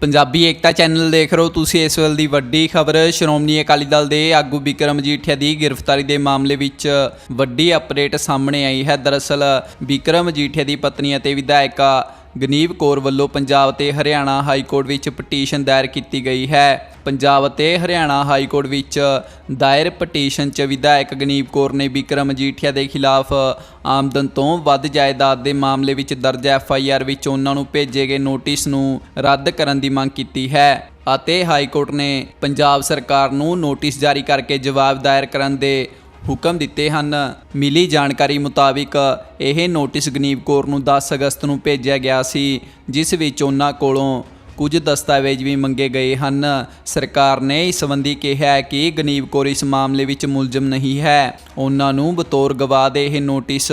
ਪੰਜਾਬੀ ਏਕਤਾ channel ਦੇਖ ਰਹੇ ਹੋ ਤੁਸੀਂ ਇਸ ਵੇਲੇ ਦੀ ਵੱਡੀ ਖਬਰ। ਸ਼੍ਰੋਮਣੀ ਅਕਾਲੀ ਦਲ ਦੇ ਆਗੂ ਵਿਕਰਮ ਮਜੀਠੀਆ ਦੀ ਗ੍ਰਿਫਤਾਰੀ ਦੇ ਮਾਮਲੇ ਵਿੱਚ ਵੱਡੀ ਅਪਡੇਟ ਸਾਹਮਣੇ ਆਈ ਹੈ। ਦਰਅਸਲ ਵਿਕਰਮ ਮਜੀਠੀਆ ਦੀ ਪਤਨੀ ਅਤੇ ਵਿਧਾਇਕਾ ਗਨੀਵ ਕੌਰ ਵੱਲੋਂ ਪੰਜਾਬ ਤੇ ਹਰਿਆਣਾ ਹਾਈ ਕੋਰਟ ਵਿੱਚ ਪਟੀਸ਼ਨ ਦਾਇਰ ਕੀਤੀ ਗਈ ਹੈ। ਪੰਜਾਬ ਅਤੇ ਹਰਿਆਣਾ ਹਾਈ ਕੋਰਟ ਵਿੱਚ ਦਾਇਰ ਪਟੀਸ਼ਨ 'ਚ ਵਿਧਾਇਕ ਗਨੀਵ ਕੌਰ ਨੇ ਵਿਕਰਮ ਮਜੀਠੀਆ ਦੇ ਖਿਲਾਫ ਆਮਦਨ ਤੋਂ ਵੱਧ ਜਾਇਦਾਦ ਦੇ ਮਾਮਲੇ ਵਿੱਚ ਦਰਜ ਐਫ ਆਈ ਆਰ ਵਿੱਚ ਉਹਨਾਂ ਨੂੰ ਭੇਜੇ ਗਏ ਨੋਟਿਸ ਨੂੰ ਰੱਦ ਕਰਨ ਦੀ ਮੰਗ ਕੀਤੀ ਹੈ ਅਤੇ ਹਾਈ ਕੋਰਟ ਨੇ ਪੰਜਾਬ ਸਰਕਾਰ ਨੂੰ ਨੋਟਿਸ ਜਾਰੀ ਕਰਕੇ ਜਵਾਬ ਦਾਇਰ ਕਰਨ ਦੇ ਹੁਕਮ ਦਿੱਤੇ ਹਨ। ਮਿਲੀ ਜਾਣਕਾਰੀ ਮੁਤਾਬਿਕ ਇਹ ਨੋਟਿਸ ਗਨੀਵ ਕੌਰ ਨੂੰ 10 ਅਗਸਤ ਨੂੰ ਭੇਜਿਆ ਗਿਆ ਸੀ, ਜਿਸ ਵਿੱਚ ਉਹਨਾਂ ਕੋਲੋਂ ਕੁਝ ਦਸਤਾਵੇਜ਼ ਵੀ ਮੰਗੇ ਗਏ ਹਨ। ਸਰਕਾਰ ਨੇ ਇਸ ਸੰਬੰਧੀ ਕਿਹਾ ਕਿ ਗਨੀਵ ਕੌਰ ਇਸ ਮਾਮਲੇ ਵਿੱਚ ਮੁਲਜ਼ਮ ਨਹੀਂ ਹੈ। ਉਹਨਾਂ ਨੂੰ ਬਤੌਰ ਗਵਾਹ ਦੇ ਇਹ ਨੋਟਿਸ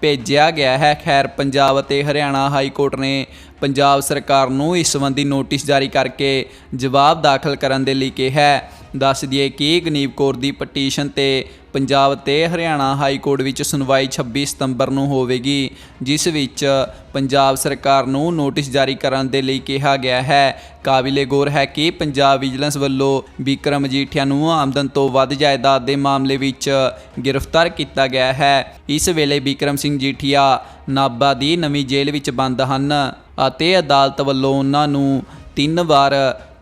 ਭੇਜਿਆ ਗਿਆ ਹੈ। ਖੈਰ, ਪੰਜਾਬ ਅਤੇ ਹਰਿਆਣਾ ਹਾਈ ਕੋਰਟ ਨੇ ਪੰਜਾਬ ਸਰਕਾਰ ਨੂੰ ਇਸ ਸੰਬੰਧੀ ਨੋਟਿਸ ਜਾਰੀ ਕਰਕੇ ਜਵਾਬ ਦਾਖਲ ਕਰਨ ਦੇ ਲਈ ਕਿਹਾ ਹੈ। ਦੱਸ ਦਈਏ ਕਿ ਗਨੀਵ ਕੌਰ ਦੀ ਪਟੀਸ਼ਨ ਤੇ ਪੰਜਾਬ ਤੇ ਹਰਿਆਣਾ ਹਾਈ ਕੋਰਟ ਵਿੱਚ ਸੁਣਵਾਈ 26 ਸਤੰਬਰ ਨੂੰ ਹੋਵੇਗੀ, ਜਿਸ ਵਿੱਚ ਪੰਜਾਬ ਸਰਕਾਰ ਨੂੰ ਨੋਟਿਸ ਜਾਰੀ ਕਰਨ ਦੇ ਲਈ ਕਿਹਾ ਗਿਆ ਹੈ। ਕਾਬਿਲੇ ਗੌਰ ਹੈ ਕਿ ਪੰਜਾਬ ਵਿਜੀਲੈਂਸ ਵੱਲੋਂ ਵਿਕਰਮ ਮਜੀਠੀਆ ਨੂੰ ਆਮਦਨ ਤੋਂ ਵੱਧ ਜਾਇਦਾਦ ਦੇ ਮਾਮਲੇ ਵਿੱਚ ਗ੍ਰਿਫਤਾਰ ਕੀਤਾ ਗਿਆ ਹੈ। ਇਸ ਵੇਲੇ ਵਿਕਰਮ ਸਿੰਘ ਜੀਠੀਆ ਨਾਭਾ ਦੀ ਨਵੀਂ ਜੇਲ੍ਹ ਵਿੱਚ ਬੰਦ ਹਨ ਅਤੇ ਅਦਾਲਤ ਵੱਲੋਂ ਉਹਨਾਂ ਨੂੰ ਤਿੰਨ ਵਾਰ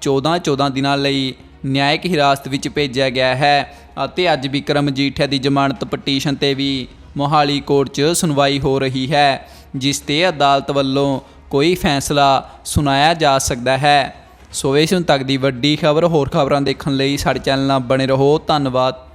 14-14 ਦਿਨਾਂ ਲਈ ਨਿਆਇਕ ਹਿਰਾਸਤ ਵਿੱਚ ਭੇਜਿਆ ਗਿਆ ਹੈ ਅਤੇ ਅੱਜ ਵਿਕਰਮ ਮਜੀਠੀਆ ਦੀ ਜ਼ਮਾਨਤ ਪਟੀਸ਼ਨ ਤੇ ਵੀ ਮੋਹਾਲੀ ਕੋਰਟ 'ਚ ਸੁਣਵਾਈ ਹੋ ਰਹੀ ਹੈ, ਜਿਸ ਤੇ ਅਦਾਲਤ ਵੱਲੋਂ ਕੋਈ ਫੈਸਲਾ ਸੁਣਾਇਆ ਜਾ ਸਕਦਾ ਹੈ। ਸੋ ਇਸ ਹੁਣ ਤੱਕ ਦੀ ਵੱਡੀ ਖਬਰ, ਹੋਰ ਖਬਰਾਂ ਦੇਖਣ ਲਈ ਸਾਡੇ ਚੈਨਲ ਨਾਲ ਬਣੇ ਰਹੋ। ਧੰਨਵਾਦ।